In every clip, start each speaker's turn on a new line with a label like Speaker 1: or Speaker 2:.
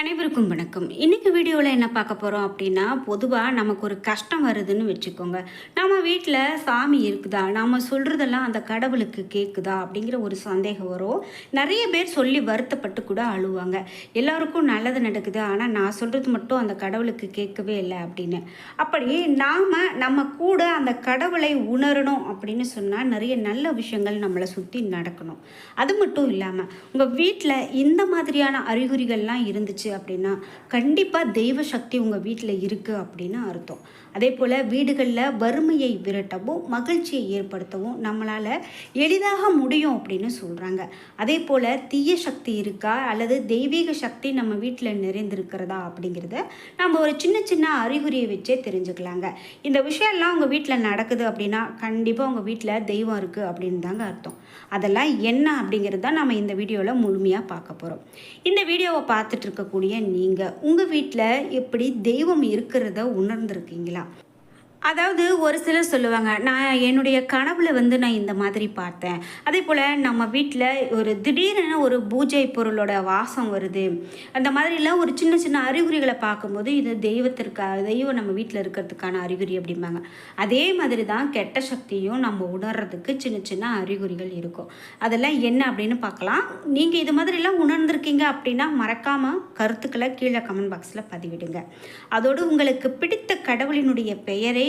Speaker 1: அனைவருக்கும் வணக்கம். இன்னைக்கு வீடியோவில் என்ன பார்க்க போகிறோம் அப்படின்னா பொதுவாக நமக்கு ஒரு கஷ்டம் வருதுன்னு வச்சுக்கோங்க. நம்ம வீட்டில் சாமி இருக்குதா? நம்ம சொல்கிறதெல்லாம் அந்த கடவுளுக்கு கேட்குதா அப்படிங்கிற ஒரு சந்தேகம் வரும். நிறைய பேர் சொல்லி வருத்தப்பட்டு கூட அழுவாங்க. எல்லாருக்கும் நல்லது நடக்குது. ஆனால் நான் சொல்கிறது மட்டும் அந்த கடவுளுக்கு கேட்கவே இல்லை அப்படின்னு. அப்படி நாம் நம்ம கூட அந்த கடவுளை உணரணும் அப்படின்னு சொன்னால் நிறைய நல்ல விஷயங்கள் நம்மளை சுற்றி நடக்கணும். அது மட்டும் இல்லாமல் உங்கள் வீட்டில் இந்த மாதிரியான அறிகுறிகள்லாம் இருந்துச்சு அப்படின்னா கண்டிப்பாக தெய்வ சக்தி உங்கள் வீட்டில் இருக்குது அப்படின்னு அர்த்தம். அதே போல் வீடுகளில் வறுமையை விரட்டவும் மகிழ்ச்சியை ஏற்படுத்தவும் நம்மளால் எளிதாக முடியும் அப்படின்னு சொல்கிறாங்க அதே போல் தீய சக்தி இருக்கா? அல்லது தெய்வீக சக்தி நம்ம வீட்டில் நிறைந்திருக்கிறதா அப்படிங்கிறத நம்ம ஒரு சின்ன சின்ன அறிகுறியை வச்சே தெரிஞ்சுக்கலாங்க. இந்த விஷயம்லாம் உங்கள் வீட்டில் நடக்குது அப்படின்னா கண்டிப்பாக உங்கள் வீட்டில் தெய்வம் இருக்குது அப்படின்னு தாங்க அர்த்தம். அதெல்லாம் என்ன அப்படிங்கிறது தான் நம்ம இந்த வீடியோவில் முழுமையாக பார்க்க போகிறோம் இந்த வீடியோவை பார்த்துட்டு இருக்கக்கூடிய நீங்கள் உங்கள் வீட்டில் எப்படி தெய்வம் இருக்கிறத உணர்ந்திருக்கீங்களா? அதாவது ஒரு சிலர் சொல்லுவாங்க நான் என்னுடைய கனவுல வந்து நான் இந்த மாதிரி பார்த்தேன். அதே போல் நம்ம வீட்டில் ஒரு திடீரென ஒரு பூஜை பொருளோட வாசம் வருது. அந்த மாதிரிலாம் ஒரு சின்ன சின்ன அறிகுறிகளை பார்க்கும்போது இது தெய்வத்திற்காக தெய்வம் நம்ம வீட்டில் இருக்கிறதுக்கான அறிகுறி அப்படிம்பாங்க. அதே மாதிரி தான் கெட்ட சக்தியும் நம்ம உணர்றதுக்கு சின்ன சின்ன அறிகுறிகள் இருக்கும். அதெல்லாம் என்ன அப்படின்னு பார்க்கலாம். நீங்கள் இது மாதிரிலாம் உணர்ந்திருக்கீங்க அப்படின்னா மறக்காமல் கருத்துக்களை கீழே கமெண்ட் பாக்ஸில் பதிவிடுங்க. அதோடு உங்களுக்கு பிடித்த கடவுளினுடைய பெயரை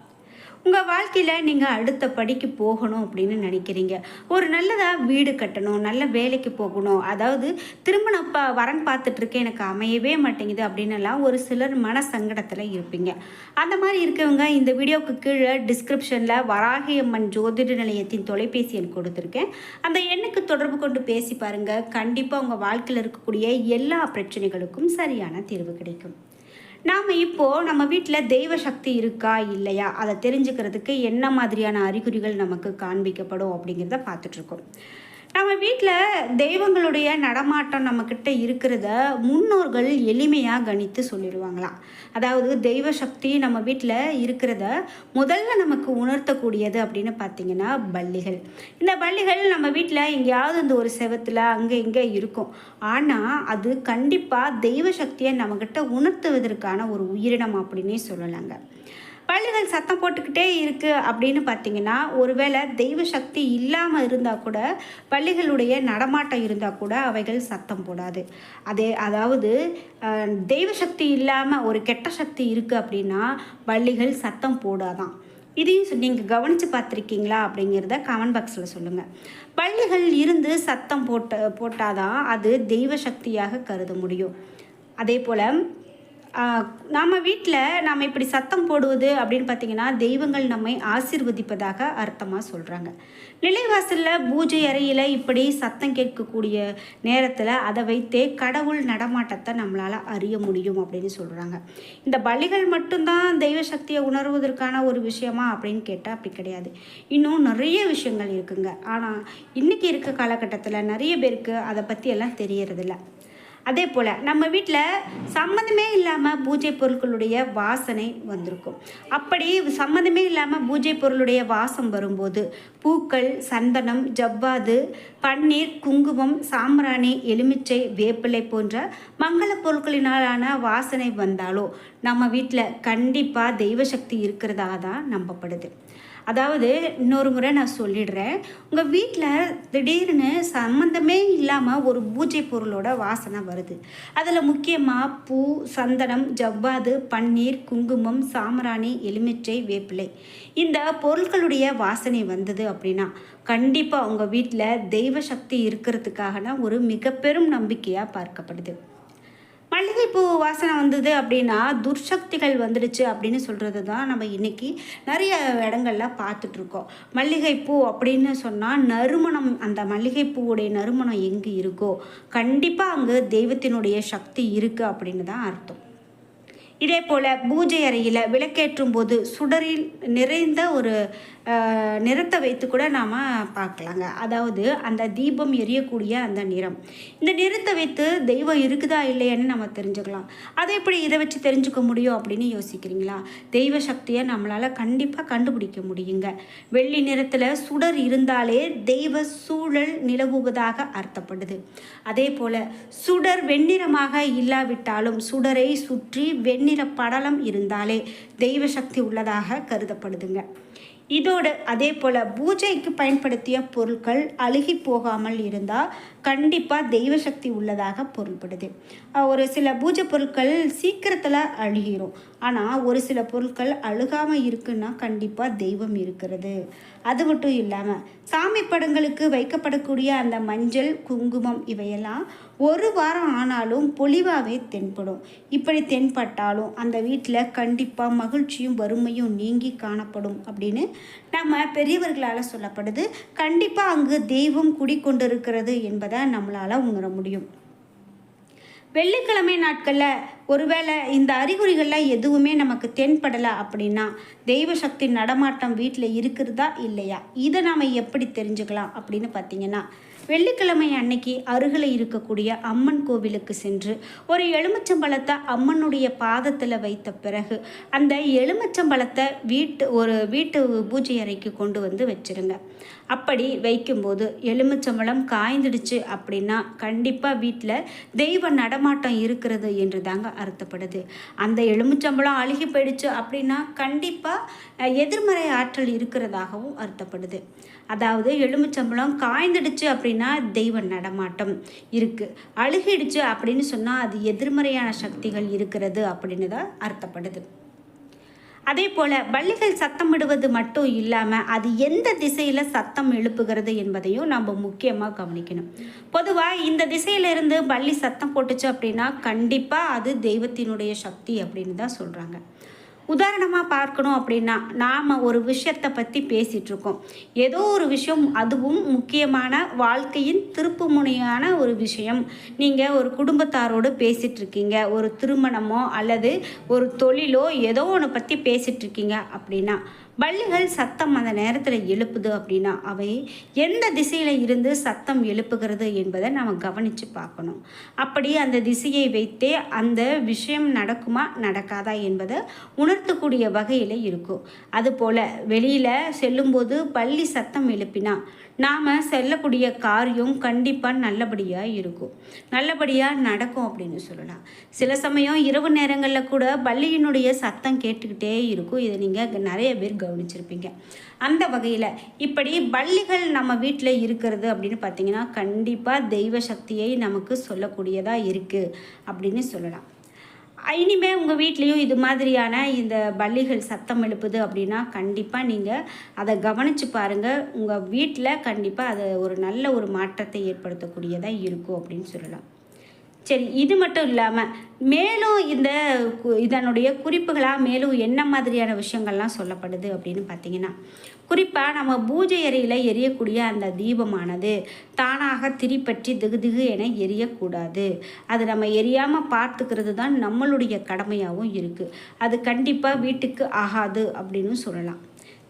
Speaker 1: உங்கள் வாழ்க்கையில் நீங்கள் அடுத்த படிக்கு போகணும் அப்படின்னு நினைக்கிறீங்க. ஒரு நல்லதாக வீடு கட்டணும் நல்ல வேலைக்கு போகணும் அதாவது திருமணம் இப்போ வரன் பார்த்துட்ருக்கேன் எனக்கு அமையவே மாட்டேங்குது அப்படின்னுலாம் ஒரு சிலர் மன சங்கடத்தில் இருப்பீங்க. அந்த மாதிரி இருக்கவங்க இந்த வீடியோவுக்கு கீழே டிஸ்கிரிப்ஷனில் வராகியம்மன் ஜோதிட நிலையத்தின் தொலைபேசி எண் கொடுத்துருக்கேன். அந்த எண்ணுக்கு தொடர்பு கொண்டு பேசி பாருங்கள் கண்டிப்பாக உங்கள் வாழ்க்கையில் இருக்கக்கூடிய எல்லா பிரச்சனைகளுக்கும் சரியான தீர்வு கிடைக்கும். நாம் இப்போது நம்ம வீட்டில் தெய்வ சக்தி இருக்கா இல்லையா? அதை தெரிஞ்சுக்கிறதுக்கு என்ன மாதிரியான அறிகுறிகள் நமக்கு காண்பிக்கப்படும் அப்படிங்கிறத பார்த்துட்ருக்கோம் நம்ம வீட்டில் தெய்வங்களுடைய நடமாட்டம் நம்மக்கிட்ட இருக்கிறத முன்னோர்கள் எளிமையாக கணித்து சொல்லிடுவாங்களாம். அதாவது தெய்வ சக்தி நம்ம வீட்டில் இருக்கிறத முதல்ல நமக்கு உணர்த்தக்கூடியது அப்படின்னு பார்த்தீங்கன்னா பள்ளிகள். இந்த பள்ளிகள் நம்ம வீட்டில் எங்கேயாவது இந்த ஒரு செவத்தில் அங்கே இங்கே இருக்கும். ஆனால் அது கண்டிப்பாக தெய்வ சக்தியை நம்மக்கிட்ட உணர்த்துவதற்கான ஒரு உயிரினம் அப்படின்னே சொல்லலாங்க. பள்ளிகள் சத்தம் போட்டுக்கிட்டே இருக்குது அப்படின்னு பார்த்தீங்கன்னா ஒருவேளை தெய்வ சக்தி இல்லாமல் இருந்தால் கூட பள்ளிகளுடைய நடமாட்டம் இருந்தால் கூட அவைகள் சத்தம் போடாது. அதே அதாவது தெய்வ சக்தி இல்லாமல் ஒரு கெட்ட சக்தி இருக்குது அப்படின்னா பள்ளிகள் சத்தம் போடாதான். இதையும் நீங்கள் கவனித்து பார்த்துருக்கீங்களா அப்படிங்கிறத கமெண்ட் பாக்ஸில் சொல்லுங்கள் பள்ளிகள் இருந்து சத்தம் போட்ட போட்டாதான் அது தெய்வ சக்தியாக கருத முடியும். அதே போல் நம்ம வீட்டில் நம்ம இப்படி சத்தம் போடுவது அப்படின்னு பார்த்தீங்கன்னா தெய்வங்கள் நம்மை ஆசிர்வதிப்பதாக அர்த்தமாக சொல்கிறாங்க நிலைவாசலில் பூஜை அறையில் இப்படி சத்தம் கேட்கக்கூடிய நேரத்தில் அதை வைத்தே கடவுள் நடமாட்டத்தை நம்மளால் அறிய முடியும் அப்படின்னு சொல்கிறாங்க இந்த பலிகள் மட்டும்தான் தெய்வ சக்தியை உணர்வதற்கான ஒரு விஷயமா அப்படின்னு கேட்டால் அப்படி கிடையாது. இன்னும் நிறைய விஷயங்கள் இருக்குங்க. ஆனால் இன்றைக்கி இருக்க காலகட்டத்தில் நிறைய பேருக்கு அதை பற்றி எல்லாம் தெரியறதில்ல. அதே போல் நம்ம வீட்டில் சம்மந்தமே இல்லாமல் பூஜை பொருட்களுடைய வாசனை வந்திருக்கும். அப்படி சம்மந்தமே இல்லாமல் பூஜை பொருளுடைய வாசம் வரும்போது பூக்கள் சந்தனம் ஜவ்வாது பன்னீர் குங்குமம் சாம்பிராணி எலுமிச்சை வேப்பிலை போன்ற மங்கள பொருட்களினாலான வாசனை வந்தாலோ நம்ம வீட்டில் கண்டிப்பாக தெய்வ சக்தி இருக்கிறதா தான் நம்பப்படுது. அதாவது இன்னொரு முறை நான் சொல்லிடுறேன். உங்கள் வீட்டில் திடீர்னு சம்மந்தமே இல்லாமல் ஒரு பூஜை பொருளோட வாசனை வருது. அதில் முக்கியமாக பூ சந்தனம் ஜவ்வாது பன்னீர் குங்குமம் சாம்பிராணி எலுமிச்சை வேப்பிலை. இந்த பொருட்களுடைய வாசனை வந்தது அப்படின்னா கண்டிப்பாக உங்கள் வீட்டில் தெய்வ சக்தி இருக்கிறதுக்காகனா ஒரு மிக பெரும் நம்பிக்கையாக பார்க்கப்படுது. மல்லிகைப்பூ வாசனை வந்தது அப்படின்னா துர்சக்திகள் வந்துடுச்சு அப்படின்னு சொல்கிறது தான் நம்ம இன்னைக்கு நிறைய இடங்கள்ல பார்த்துட்ருக்கோம் மல்லிகைப்பூ அப்படின்னு சொன்னால் நறுமணம் அந்த மல்லிகைப்பூவுடைய நறுமணம் எங்கே இருக்கோ கண்டிப்பாக அங்கே தெய்வத்தினுடைய சக்தி இருக்குது அப்படின்னு தான் அர்த்தம். இதே போல் பூஜை அறையில் விளக்கேற்றும் போது சுடரில் நிறைந்த ஒரு நிறத்தை வைத்து கூட நாம் பார்க்கலாங்க. அதாவது அந்த தீபம் எரியக்கூடிய அந்த நிறம். இந்த நிறத்தை வைத்து தெய்வம் இருக்குதா இல்லையான்னு நம்ம தெரிஞ்சுக்கலாம். அதை எப்படி இதை வச்சு தெரிஞ்சுக்க முடியும் அப்படின்னு யோசிக்கிறீங்களா? தெய்வ சக்தியை நம்மளால் கண்டிப்பாக கண்டுபிடிக்க முடியுங்க. வெள்ளி நிறத்தில் சுடர் இருந்தாலே தெய்வ சூழல் நிலவுவதாக அர்த்தப்படுது. அதே போல் சுடர் வெண்ணிறமாக இல்லாவிட்டாலும் சுடரை சுற்றி வெண்ணிற படலம் இருந்தாலே தெய்வ சக்தி உள்ளதாக கருதப்படுதுங்க. இதோடு அதே போல் பூஜைக்கு பயன்படுத்திய பொருட்கள் அழுகி போகாமல் இருந்தால் கண்டிப்பாக தெய்வ சக்தி உள்ளதாக பொருள்படுது. ஒரு சில பூஜை பொருட்கள் சீக்கிரத்தில் அழுகிரும். ஆனால் ஒரு சில பொருட்கள் அழுகாமல் இருக்குன்னா கண்டிப்பாக தெய்வம் இருக்கிறது. அது மட்டும் இல்லாமல் சாமி படங்களுக்கு வைக்கப்படக்கூடிய அந்த மஞ்சள் குங்குமம் இவையெல்லாம் ஒரு வாரம் ஆனாலும் பொலிவாகவே தென்படும். இப்படி தென்பட்டாலும் அந்த வீட்டில் கண்டிப்பாக மகிழ்ச்சியும் வறுமையும் நீங்கி காணப்படும் அப்படின்னு நம்ம பெரியவர்களால் சொல்லப்படுது. கண்டிப்பாக அங்கு தெய்வம் குடிக்கொண்டிருக்கிறது என்பதை நம்மளால் உணர முடியும். வெள்ளிக்கிழமை நாட்களில் ஒருவேளை இந்த அறிகுறிகள்லாம் எதுவுமே நமக்கு தென்படலை அப்படின்னா தெய்வ சக்தி நடமாட்டம் வீட்டில் இருக்கிறதா இல்லையா? இதை நாம் எப்படி தெரிஞ்சுக்கலாம் அப்படின்னு பார்த்தீங்கன்னா வெள்ளிக்கிழமை அன்னைக்கு அருகில் இருக்கக்கூடிய அம்மன் கோவிலுக்கு சென்று ஒரு எலுமிச்சம்பழத்தை அம்மனுடைய பாதத்தில் வைத்த பிறகு அந்த எலுமிச்சம்பழத்தை வீட்டு ஒரு வீட்டு பூஜை அறைக்கு கொண்டு வந்து வச்சிருங்க. அப்படி வைக்கும்போது எலுமிச்சம்பழம் காய்ந்துடுச்சு அப்படின்னா கண்டிப்பாக வீட்டில் தெய்வ நடமாட்டம் இருக்கிறது என்று தாங்க அர்த்தப்படுது. அந்த எலுமிச்சம்பழம் அழுகி போயிடுச்சு அப்படின்னா கண்டிப்பாக எதிர்மறை ஆற்றல் இருக்கிறதாகவும் அர்த்தப்படுது. அதாவது எலுமிச்சம்பழம் காய்ந்துடுச்சு அப்படின்னா தெய்வ நடமாட்டம் இருக்குது அழுகிடுச்சு அப்படின்னு சொன்னால் அது எதிர்மறையான சக்திகள் இருக்கிறது அப்படின்னு தான் அர்த்தப்படுது. அதே போல் பள்ளிகள் சத்தமிடுவது மட்டும் இல்லாமல் அது எந்த திசையில் சத்தம் எழுப்புகிறது என்பதையும் நம்ம முக்கியமாக கவனிக்கணும். பொதுவாக இந்த திசையிலிருந்து பள்ளி சத்தம் போட்டுச்சு அப்படின்னா கண்டிப்பாக அது தெய்வத்தினுடைய சக்தி அப்படின்னு தான் சொல்கிறாங்க உதாரணமாக பார்க்கணும் அப்படின்னா நாம் ஒரு விஷயத்தை பற்றி பேசிகிட்ருக்கோம் ஏதோ ஒரு விஷயம் அதுவும் முக்கியமான வாழ்க்கையின் திருப்புமுனையான ஒரு விஷயம். நீங்கள் ஒரு குடும்பத்தாரோடு பேசிகிட்டு இருக்கீங்க ஒரு திருமணமோ அல்லது ஒரு தொழிலோ ஏதோ ஒன்று பற்றி பேசிகிட்ருக்கீங்க அப்படின்னா பள்ளிகள் சத்தம் அந்த நேரத்தில் எழுப்புது அப்படின்னா அவை எந்த திசையில் இருந்து சத்தம் எழுப்புகிறது என்பதை நம்ம கவனித்து பார்க்கணும். அப்படி அந்த திசையை வைத்தே அந்த விஷயம் நடக்குமா நடக்காதா என்பதை உணர்த்தக்கூடிய வகையில் இருக்கும். அதுபோல் வெளியில் செல்லும்போது பள்ளி சத்தம் எழுப்பினா நாம் செல்லக்கூடிய காரியம் கண்டிப்பாக நல்லபடியாக இருக்கும். நல்லபடியாக நடக்கும் அப்படின்னு சொல்லலாம். சில சமயம் இரவு நேரங்களில் கூட பள்ளியினுடைய சத்தம் கேட்டுக்கிட்டே இருக்கும். இதை நீங்கள் நிறைய பேர் கவனிச்சிருப்பீங்க. அந்த வகையில் இப்படி பள்ளிகள் நம்ம வீட்டில் இருக்கிறது அப்படின்னு பார்த்தீங்கன்னா கண்டிப்பாக தெய்வ சக்தியை நமக்கு சொல்லக்கூடியதாக இருக்குது அப்படின்னு சொல்லலாம். இனிமே உங்கள் வீட்லேயும் இது மாதிரியான இந்த பள்ளிகள் சத்தம் எழுப்புது அப்படின்னா கண்டிப்பாக நீங்கள் அதை கவனித்து பாருங்கள் உங்கள் வீட்டில் கண்டிப்பாக அது ஒரு நல்ல ஒரு மாற்றத்தை ஏற்படுத்தக்கூடியதாக இருக்கும் அப்படின்னு சொல்லலாம். சரி இது மட்டும் இல்லாமல் மேலும் இந்த இதனுடைய குறிப்புகளாக மேலும் என்ன மாதிரியான விஷயங்கள்லாம் சொல்லப்படுது அப்படின்னு பார்த்தீங்கன்னா குறிப்பாக நம்ம பூஜை அறையில் எரியக்கூடிய அந்த தீபமானது தானாக திரிப்பற்றி திகு திகு என எரியக்கூடாது. அது நம்ம எரியாமல் பார்த்துக்கிறது தான் நம்மளுடைய கடமையாகவும் இருக்குது அது கண்டிப்பாக வீட்டுக்கு ஆகாது அப்படின்னு சொல்லலாம்.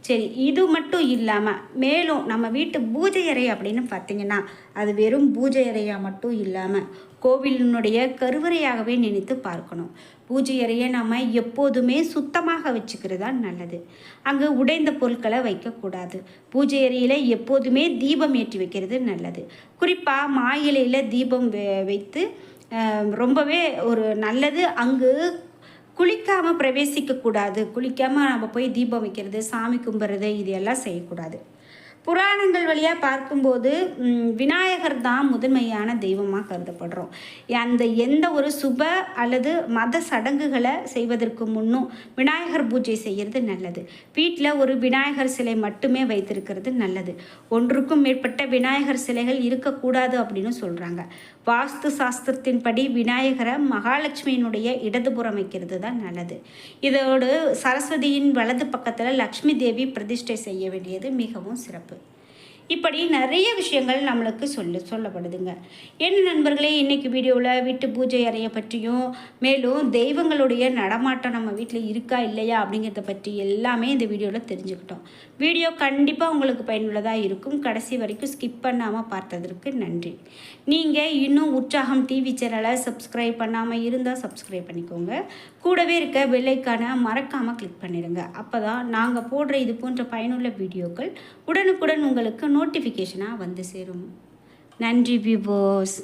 Speaker 1: சரி இது மட்டும் இல்லாமல் மேலும் நம்ம வீட்டு பூஜை அறை அப்படின்னு பார்த்தீங்கன்னா அது வெறும் பூஜை அறையாக மட்டும் இல்லாமல் கோவிலினுடைய கருவறையாகவே நினைத்து பார்க்கணும். பூஜை அறையை நம்ம எப்போதுமே சுத்தமாக வச்சுக்கிறது தான் நல்லது. அங்கே உடைந்த பொருட்களை வைக்கக்கூடாது. பூஜை அறையில் எப்போதுமே தீபம் ஏற்றி வைக்கிறது நல்லது. குறிப்பாக மாயிலையில் தீபம் வைத்து ரொம்பவே ஒரு நல்லது. அங்கு குளிக்காமல் பிரவேசிக்கக்கூடாது. குளிக்காமல் நம்ம போய் தீபம் வைக்கிறது சாமி கும்பிட்றது இது எல்லாம் செய்யக்கூடாது. புராணங்கள் வழியாக பார்க்கும்போது விநாயகர் தான் முதன்மையான தெய்வமாக கருதப்படுறோம். அந்த எந்த ஒரு சுப அல்லது மத சடங்குகளை செய்வதற்கு முன்னும் விநாயகர் பூஜை செய்கிறது நல்லது. வீட்டில் ஒரு விநாயகர் சிலை மட்டுமே வைத்திருக்கிறது நல்லது. ஒன்றுக்கும் மேற்பட்ட விநாயகர் சிலைகள் இருக்கக்கூடாது அப்படின்னு சொல்கிறாங்க வாஸ்து சாஸ்திரத்தின்படி விநாயகரை மகாலட்சுமியினுடைய இடதுபுறம் வைக்கிறது தான் நல்லது. இதோடு சரஸ்வதியின் வலது பக்கத்தில் லக்ஷ்மி தேவி பிரதிஷ்டை செய்ய வேண்டியது மிகவும் சிறப்பு. இப்படி நிறைய விஷயங்கள் நம்மளுக்கு சொல்லு சொல்லப்படுதுங்க. என்ன நண்பர்களே இன்றைக்கி வீடியோவில் வீட்டு பூஜை அறையை பற்றியும் மேலும் தெய்வங்களுடைய நடமாட்டம் நம்ம வீட்டில் இருக்கா இல்லையா அப்படிங்கிறத பற்றி எல்லாமே இந்த வீடியோவில் தெரிஞ்சுக்கிட்டோம். வீடியோ கண்டிப்பாக உங்களுக்கு பயனுள்ளதாக இருக்கும். கடைசி வரைக்கும் ஸ்கிப் பண்ணாமல் பார்த்ததற்கு நன்றி. நீங்கள் இன்னும் உற்சாகம் டிவி சேனலை சப்ஸ்கிரைப் பண்ணாமல் இருந்தால் சப்ஸ்கிரைப் பண்ணிக்கோங்க. கூடவே இருக்க பெல்லைக்கான மறக்காமல் கிளிக் பண்ணிடுங்க. அப்போ தான் நாங்கள் போடுற இது போன்ற பயனுள்ள வீடியோக்கள் உடனுக்குடன் உங்களுக்கு நோட்டிஃபிகேஷனாக வந்து சேரும். நன்றி விவோஸ்